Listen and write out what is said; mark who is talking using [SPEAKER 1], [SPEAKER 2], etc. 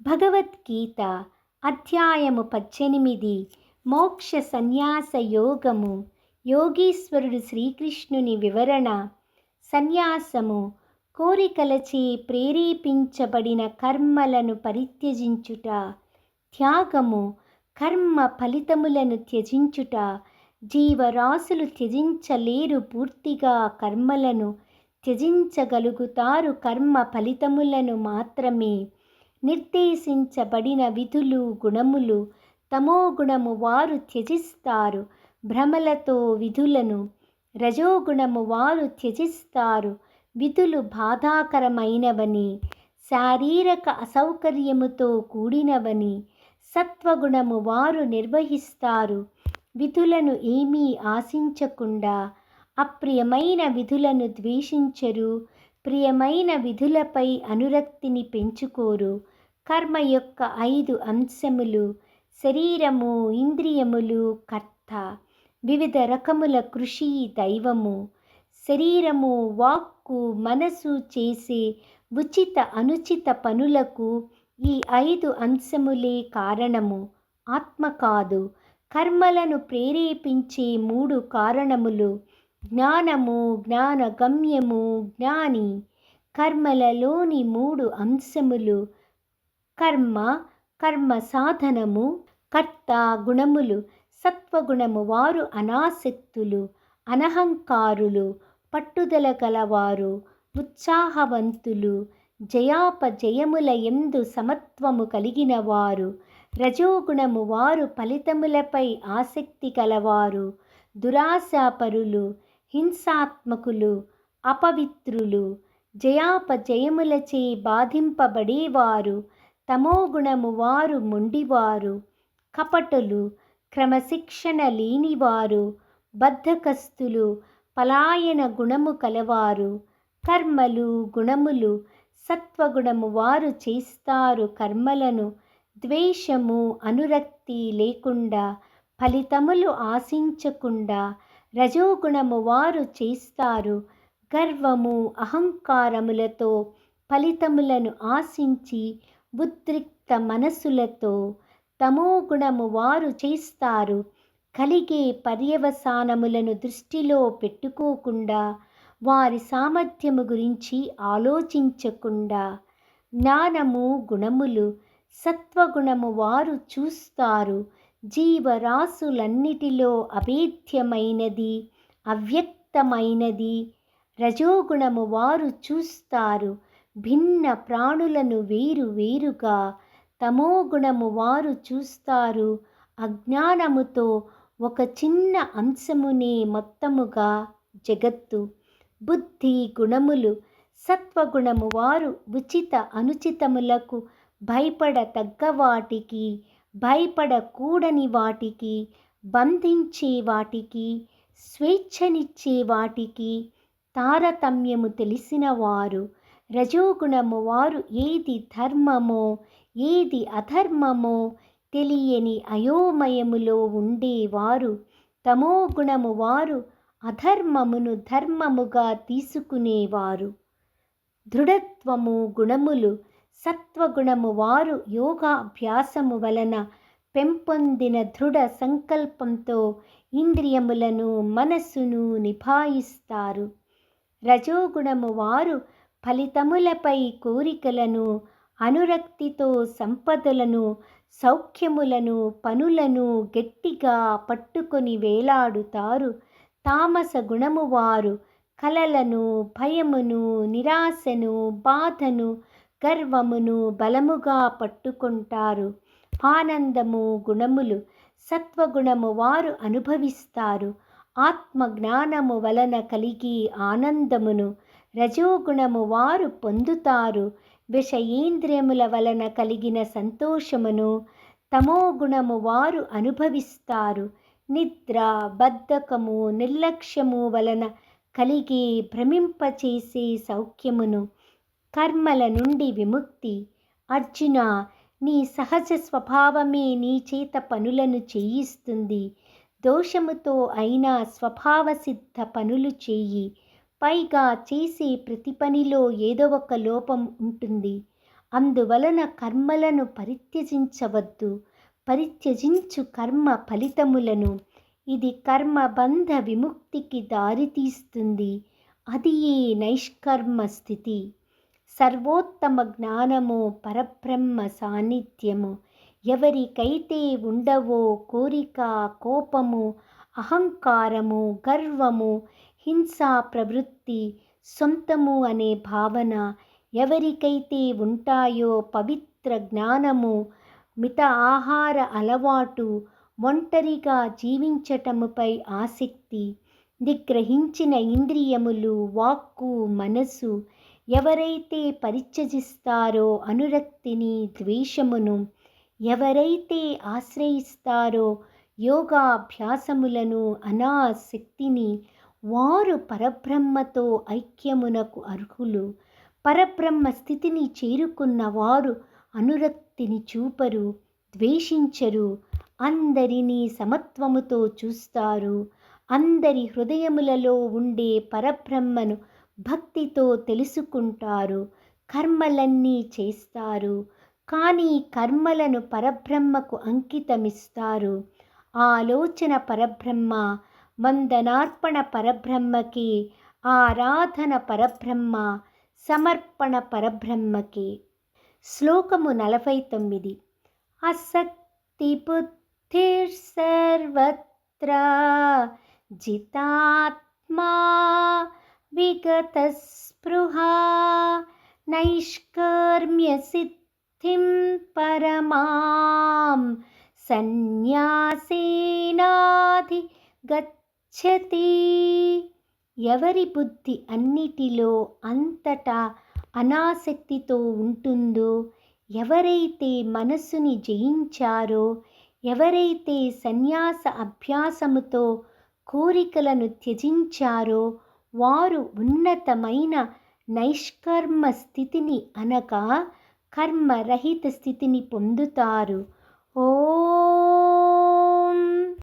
[SPEAKER 1] భగవద్గీత అధ్యాయము పద్దెనిమిది. మోక్ష సన్యాస యోగము. యోగీశ్వరుడు శ్రీకృష్ణుని వివరణ. సన్యాసము. కోరికలచే ప్రేరేపించబడిన కర్మలను పరిత్యజించుట. త్యాగము. కర్మ ఫలితములను త్యజించుట. జీవరాశులు త్యజించలేరు పూర్తిగా కర్మలను. త్యజించగలుగుతారు కర్మ ఫలితములను మాత్రమే. నిర్దేశించబడిన విధులు గుణములు తమోగుణము వారు త్యజిస్తారు. భ్రమలతో విధులను రజోగుణము వారు త్యజిస్తారు. విధులు బాధాకరమైనవని శారీరక అసౌకర్యముతో కూడినవని సత్వగుణము వారు నిర్వహిస్తారు. విధులను ఏమీ ఆశించకుండా అప్రియమైన విధులను ద్వేషించరు. ప్రియమైన విధులపై అనురక్తిని పెంచుకోరు. కర్మ యొక్క ఐదు అంశములు శరీరము ఇంద్రియములు కర్త. వివిధ రకముల కృషి దైవము. శరీరము వాక్కు మనసు చేసే ఉచిత అనుచిత పనులకు ఈ ఐదు అంశములే కారణము. ఆత్మ కాదు. కర్మలను ప్రేరేపించే మూడు కారణములు జ్ఞానము జ్ఞానగమ్యము జ్ఞాని. కర్మలలోని మూడు అంశములు కర్మ కర్మ సాధనము కర్త గుణములు సత్వగుణము వారు అనాసక్తులు అనహంకారులు పట్టుదల గలవారు ఉత్సాహవంతులు జయాపజయముల ఎందు సమత్వము కలిగిన వారు రజోగుణము వారు ఫలితములపై ఆసక్తి కలవారు దురాశాపరులు హింసాత్మకులు అపవిత్రులు జయాపజయములచే బాధింపబడేవారు తమోగుణము వారు మొండివారు కపటులు క్రమశిక్షణ లేనివారు బద్ధకస్తులు పలాయన గుణము కలవారు కర్మలు గుణములు సత్వగుణము వారు చేస్తారు కర్మలను ద్వేషము అనురక్తి లేకుండా ఫలితములు ఆశించకుండా రజోగుణము వారు చేస్తారు. గర్వము అహంకారములతో ఫలితములను ఆశించి ఉద్రిక్త మనసులతో తమోగుణము వారు చేస్తారు. కలిగే పర్యవసానములను దృష్టిలో పెట్టుకోకుండా వారి సామర్థ్యము గురించి ఆలోచించకుండా జ్ఞానము గుణములు సత్వగుణము వారు చూస్తారు. జీవరాశులన్నిటిలో అభేద్యమైనది అవ్యక్తమైనది. రజోగుణము వారు చూస్తారు భిన్న ప్రాణులను వేరు వేరుగా. తమోగుణము వారు చూస్తారు అజ్ఞానముతో ఒక చిన్న అంశమునే మొత్తముగా జగత్తు. బుద్ధి గుణములు సత్వగుణము వారు ఉచిత అనుచితములకు భయపడ తగ్గవాటికి భయపడకూడని వాటికి బంధించే వాటికి స్వేచ్ఛనిచ్చే వాటికి తారతమ్యము తెలిసిన వారు రజోగుణము వారు ఏది ధర్మమో ఏది అధర్మమో తెలియని అయోమయములో ఉండేవారు. తమో గుణము వారు అధర్మమును ధర్మముగా తీసుకునేవారు. దృఢత్వము గుణములు సత్వగుణము వారు యోగాభ్యాసము వలన పెంపొందిన దృఢ సంకల్పంతో ఇంద్రియములను మనస్సును నిభాయిస్తారు. రజోగుణము వారు ఫలితములపై కోరికలను అనురక్తితో సంపదలను సౌఖ్యములను పనులను గట్టిగా పట్టుకొని వేలాడుతారు. తామస గుణము వారు కలలను భయమును నిరాశను బాధను గర్వమును బలముగా పట్టుకుంటారు. ఆనందము గుణములు సత్వగుణము వారు అనుభవిస్తారు. ఆత్మ జ్ఞానము వలన కలిగి ఆనందమును రజోగుణము వారు పొందుతారు. విషయేంద్రియముల వలన కలిగిన సంతోషమును తమోగుణము వారు అనుభవిస్తారు. నిద్ర బద్ధకము నిర్లక్ష్యము వలన కలిగి భ్రమింపచేసే సౌఖ్యమును కర్మల నుండి విముక్తి. అర్జున నీ సహజ స్వభావమే నీ చేత పనులను చేయిస్తుంది. దోషముతో అయినా స్వభావసిద్ధ పనులు చేయి. పైగా చేసే ప్రతి పనిలో ఏదో ఒక లోపం ఉంటుంది. అందువలన కర్మలను పరిత్యజించవద్దు. పరిత్యజించు కర్మ ఫలితములను. ఇది కర్మబంధ విముక్తికి దారితీస్తుంది. అది ఈ నైష్కర్మ స్థితి. సర్వోత్తమ జ్ఞానము పరబ్రహ్మ సాన్నిధ్యము. ఎవరికైతే ఉండవో కోరిక కోపము అహంకారము గర్వము హింసా ప్రవృత్తి సొంతము అనే భావన ఎవరికైతే ఉంటాయో పవిత్ర జ్ఞానము మిత ఆహార అలవాటు ఒంటరిగా జీవించటముపై ఆసక్తి నిగ్రహించిన ఇంద్రియములు వాక్కు మనసు ఎవరైతే పరిత్యజిస్తారో అనురక్తిని ద్వేషమును ఎవరైతే ఆశ్రయిస్తారో యోగాభ్యాసములను అనాశక్తిని వారు పరబ్రహ్మతో ఐక్యమునకు అర్హులు. పరబ్రహ్మ స్థితిని చేరుకున్న వారు అనురక్తిని చూపరు ద్వేషించరు అందరినీ సమత్వముతో చూస్తారు. అందరి హృదయములలో ఉండే పరబ్రహ్మను భక్తితో తెలుసుకుంటారు. కర్మలన్నీ చేస్తారు. కానీ కర్మలను పరబ్రహ్మకు అంకితమిస్తారు. ఆలోచన పరబ్రహ్మ వందనార్పణ పరబ్రహ్మకి ఆరాధన పరబ్రహ్మ సమర్పణ పరబ్రహ్మకి. శ్లోకము నలభై తొమ్మిది అసక్తి బుద్ధిర్సర్వత్ర జితాత్మా విగత స్పృహ నైష్కర్మ్య సిద్ధిం పరమాం సన్యాసేనాధి గచ్చతి ఎవరి బుద్ధి అన్నిటిలో అంతటా అనాసక్తితో ఉంటుందో ఎవరైతే మనస్సుని జయించారో ఎవరైతే సన్యాస అభ్యాసముతో కోరికలను త్యజించారో వారు ఉన్నతమైన నైష్కర్మ స్థితిని అనగా కర్మరహిత స్థితిని పొందుతారు. ఓ